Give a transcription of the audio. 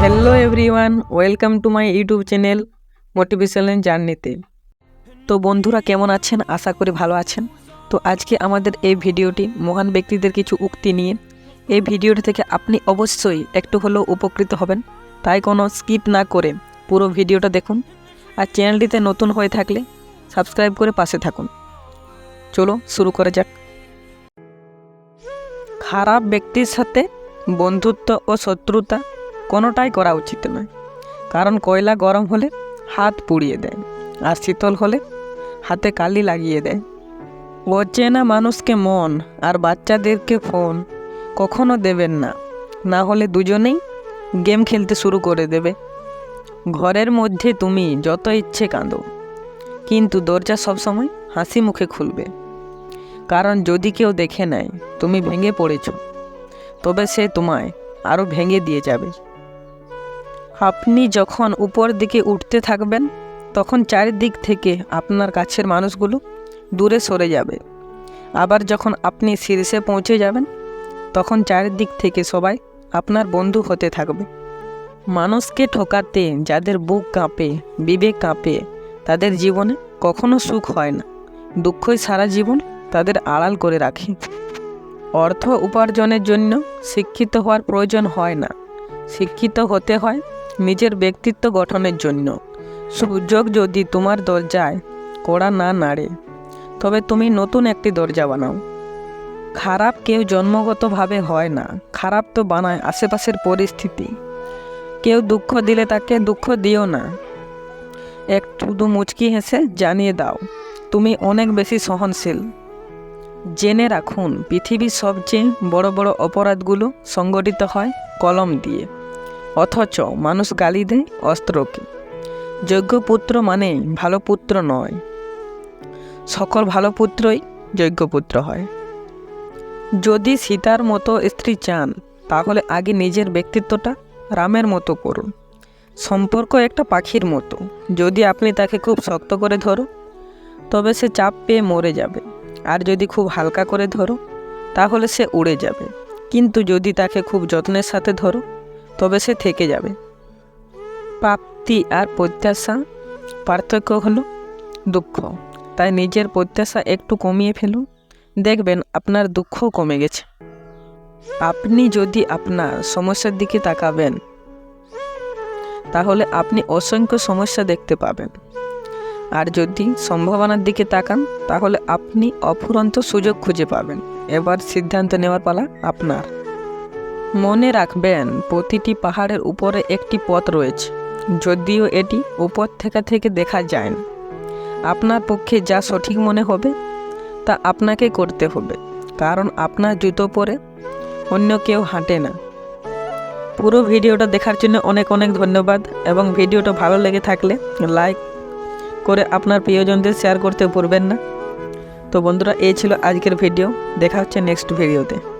Everyone welcome to my YouTube channel motivational জার্নিতে তো বন্ধুরা, কেমন আছেন? আশা করি ভালো আছেন। তো আজকে আমাদের এই ভিডিওটি মহান ব্যক্তিদের কিছু উক্তি নিয়ে। এই ভিডিওটি থেকে আপনি অবশ্যই একটু হলেও উপকৃত হবেন। তাই কোনো স্কিপ না করে পুরো ভিডিওটা দেখুন। আর চ্যানেলটিতে নতুন হয়ে থাকলে সাবস্ক্রাইব করে পাশে থাকুন। চলো শুরু করা যাক। খারাপ ব্যক্তির সাথে বন্ধুত্ব ও শত্রুতা কোনোটাই করা উচিত নয়। কারণ কয়লা গরম হলে হাত পুড়িয়ে দেয় আর শীতল হলে হাতে কালি লাগিয়ে দেয়। অচেনা মানুষকে মন আর বাচ্চাদেরকে ফোন কখনো দেবেন না। না হলে দুজনেই গেম খেলতে শুরু করে দেবে। ঘরের মধ্যে তুমি যত ইচ্ছে কাঁদো, কিন্তু দরজা সবসময় হাসি মুখে খুলবে। কারণ যদি কেউ দেখে নেয়, তুমি ভেঙে পড়েছ, তবে সে তোমায় আরও ভেঙে দিয়ে যাবে। আপনি যখন উপর দিকে উঠতে থাকবেন, তখন চারিদিক থেকে আপনার কাছের মানুষগুলো দূরে সরে যাবে। আবার যখন আপনি শীর্ষে পৌঁছে যাবেন, তখন চারিদিক থেকে সবাই আপনার বন্ধু হতে থাকবে। মানুষকে ঠকাতে, যাদের বুক কাঁপে, বিবেক কাঁপে, তাদের জীবনে কখনো সুখ হয় না। দুঃখই সারা জীবন তাদের আড়াল করে রাখে। অর্থ উপার্জনের জন্য শিক্ষিত হওয়ার প্রয়োজন হয় না। শিক্ষিত হতে হয় নিজের ব্যক্তিত্ব গঠনের জন্য। সুযোগ যদি তোমার দরজায় কড়া না নাড়ে, তবে তুমি নতুন একটি দরজা বানাও। খারাপ কেউ জন্মগতভাবে হয় না। খারাপ তো বানায় আশেপাশের পরিস্থিতি। কেউ দুঃখ দিলে তাকে দুঃখ দিও না। এক শুধু মুচকি হেসে জানিয়ে দাও, তুমি অনেক বেশি সহনশীল। জেনে রাখুন, পৃথিবীর সবচেয়ে বড় বড় অপরাধগুলো সংগঠিত হয় কলম দিয়ে। অথচ মানুষ গালি দেয় অস্ত্রকে। যোগ্য পুত্র মানে ভালো পুত্র নয়। সকল ভালো পুত্রই যোগ্য পুত্র হয়। যদি সীতার মতো স্ত্রী চান, তাহলে আগে নিজের ব্যক্তিত্বটা রামের মতো করুন। সম্পর্ক একটা পাখির মতো। যদি আপনি তাকে খুব শক্ত করে ধরো, তবে সে চাপ পেয়ে মরে যাবে। আর যদি খুব হালকা করে ধরো, তাহলে সে উড়ে যাবে। কিন্তু যদি তাকে খুব যত্নের সাথে ধরো তবে সে থেকে যাবে। প্রাপ্তি আর প্রত্যাশা, পার্থক্য হলো দুঃখ। তাই নিজের প্রত্যাশা একটু কমিয়ে ফেলুন। দেখবেন আপনার দুঃখও কমে গেছে। আপনি যদি আপনার সমস্যার দিকে তাকাবেন, তাহলে আপনি অসংখ্য সমস্যা দেখতে পাবেন। আর যদি সম্ভাবনার দিকে তাকান, তাহলে আপনি অফুরন্ত সুযোগ খুঁজে পাবেন। এবার সিদ্ধান্ত নেওয়ার পালা আপনার। মনে রাখবেন, প্রতিটি পাহাড়ের উপরে একটি পথ রয়েছে। যদিও এটি উপর থেকে থেকে দেখা যায় না। আপনার পক্ষে যা সঠিক মনে হবে, তা আপনাকে করতে হবে। কারণ আপনার জুতো পরে অন্য কেউ হাঁটে না। পুরো ভিডিওটা দেখার জন্য অনেক অনেক ধন্যবাদ এবং ভিডিওটা ভালো লেগে থাকলে লাইক করে আপনার প্রিয়জনদের শেয়ার করতে ভুলবেন না। তো বন্ধুরা, এই ছিল আজকের ভিডিও। দেখা হচ্ছে নেক্সট ভিডিওতে